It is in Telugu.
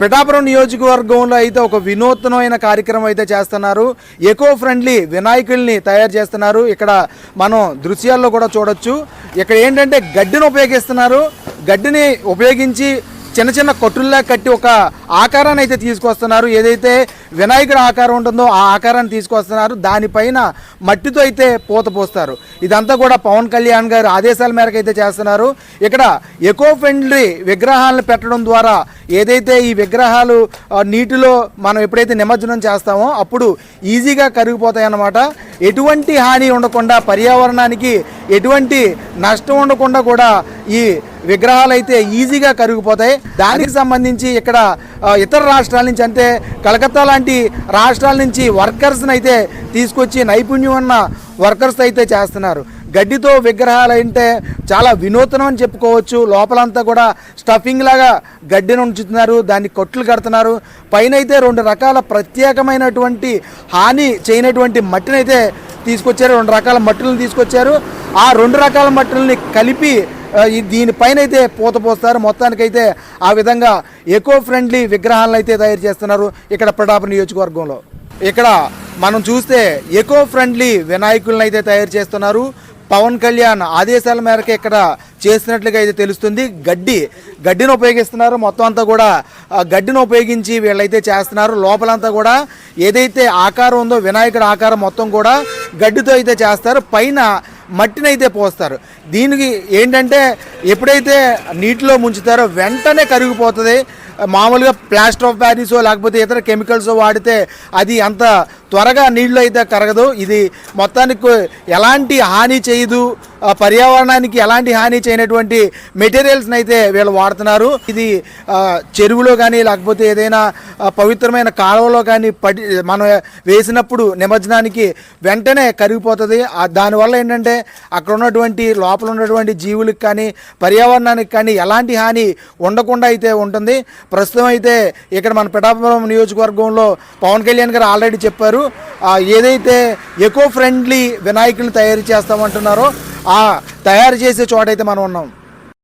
పిఠాపురం నియోజకవర్గంలో అయితే ఒక వినూత్నమైన కార్యక్రమం అయితే చేస్తున్నారు. ఎకో ఫ్రెండ్లీ వినాయకుల్ని తయారు చేస్తున్నారు. ఇక్కడ మనం దృశ్యాల్లో కూడా చూడొచ్చు. ఇక్కడ ఏంటంటే గడ్డిని ఉపయోగిస్తున్నారు. గడ్డిని ఉపయోగించి చిన్న చిన్న కొట్టుల్లా కట్టి ఒక ఆకారాన్ని అయితే తీసుకొస్తున్నారు. ఏదైతే వినాయకుడి ఆకారం ఉంటుందో ఆ ఆకారాన్ని తీసుకొస్తున్నారు. దానిపైన మట్టితో అయితే పూత పోస్తారు. ఇదంతా కూడా పవన్ కళ్యాణ్ గారు ఆదేశాల మేరకు అయితే చేస్తున్నారు. ఇక్కడ ఎకో ఫ్రెండ్లీ విగ్రహాలను పెట్టడం ద్వారా ఏదైతే ఈ విగ్రహాలు నీటిలో మనం ఎప్పుడైతే నిమజ్జనం చేస్తామో అప్పుడు ఈజీగా కరిగిపోతాయి అన్నమాట ఎటువంటి హాని ఉండకుండా పర్యావరణానికి ఎటువంటి నష్టం ఉండకుండా కూడా ఈ విగ్రహాలు అయితే ఈజీగా కరిగిపోతాయి. దానికి సంబంధించి ఇక్కడ ఇతర రాష్ట్రాల నుంచి అంటే కలకత్తా ఇలాంటి రాష్ట్రాల నుంచి వర్కర్స్ని అయితే తీసుకొచ్చి నైపుణ్యం ఉన్న వర్కర్స్ అయితే చేస్తున్నారు. గడ్డితో విగ్రహాలు అంటే చాలా వినూతనం అని చెప్పుకోవచ్చు. లోపలంతా కూడా స్టఫింగ్ లాగా గడ్డిని ఉంచుతున్నారు. దాన్ని కొట్లు కడుతున్నారు. పైన అయితే రెండు రకాల ప్రత్యేకమైనటువంటి హాని చేయనటువంటి మట్టిని అయితే తీసుకొచ్చారు. రెండు రకాల మట్టులను తీసుకొచ్చారు. ఆ రెండు రకాల మట్టుల్ని కలిపి దీనిపైన అయితే పూత పోస్తారు. మొత్తానికైతే ఆ విధంగా ఎకో ఫ్రెండ్లీ విగ్రహాలను అయితే తయారు చేస్తున్నారు ఇక్కడ ప్రతాప నియోజకవర్గంలో. ఇక్కడ మనం చూస్తే ఎకో ఫ్రెండ్లీ వినాయకులను అయితే తయారు చేస్తున్నారు. పవన్ కళ్యాణ్ ఆదేశాల మేరకు ఇక్కడ చేసినట్లుగా అయితే తెలుస్తుంది. గడ్డి గడ్డిని ఉపయోగిస్తున్నారు. మొత్తం అంతా కూడా గడ్డిని ఉపయోగించి వీళ్ళైతే చేస్తున్నారు. లోపలంతా కూడా ఏదైతే ఆకారం ఉందో వినాయకుడి ఆకారం మొత్తం కూడా గడ్డితో అయితే చేస్తారు. పైన మట్టినైతే పోస్తారు. దీనికి ఏంటంటే ఎప్పుడైతే నీటిలో ముంచుతారో వెంటనే కరిగిపోతుంది. మామూలుగా ప్లాస్టర్ ఆఫ్ ప్యారిసో లేకపోతే ఇతర కెమికల్స్ వాడితే అది అంత త్వరగా నీళ్ళు అయితే కరగదు. ఇది మొత్తానికి ఎలాంటి హాని చేయదు. పర్యావరణానికి ఎలాంటి హాని చేయనటువంటి మెటీరియల్స్ని అయితే వీళ్ళు వాడుతున్నారు. ఇది చెరువులో కానీ లేకపోతే ఏదైనా పవిత్రమైన కాలువలో కానీ పడి మనం వేసినప్పుడు నిమజ్జనానికి వెంటనే కరిగిపోతుంది. దానివల్ల ఏంటంటే అక్కడ ఉన్నటువంటి లోపల ఉన్నటువంటి జీవులకు కానీ పర్యావరణానికి కానీ ఎలాంటి హాని ఉండకుండా అయితే ఉంటుంది. ప్రస్తుతం అయితే ఇక్కడ మన పిఠాపురం నియోజకవర్గంలో పవన్ కళ్యాణ్ గారు ఆల్రెడీ చెప్పారు. ఆ, ఏదైతే ఎకో ఫ్రెండ్లీ వినాయకుల్ని తయారు చేస్తామంటున్నారో ఆ తయారు చేసే చోటైతే మనం ఉన్నాం.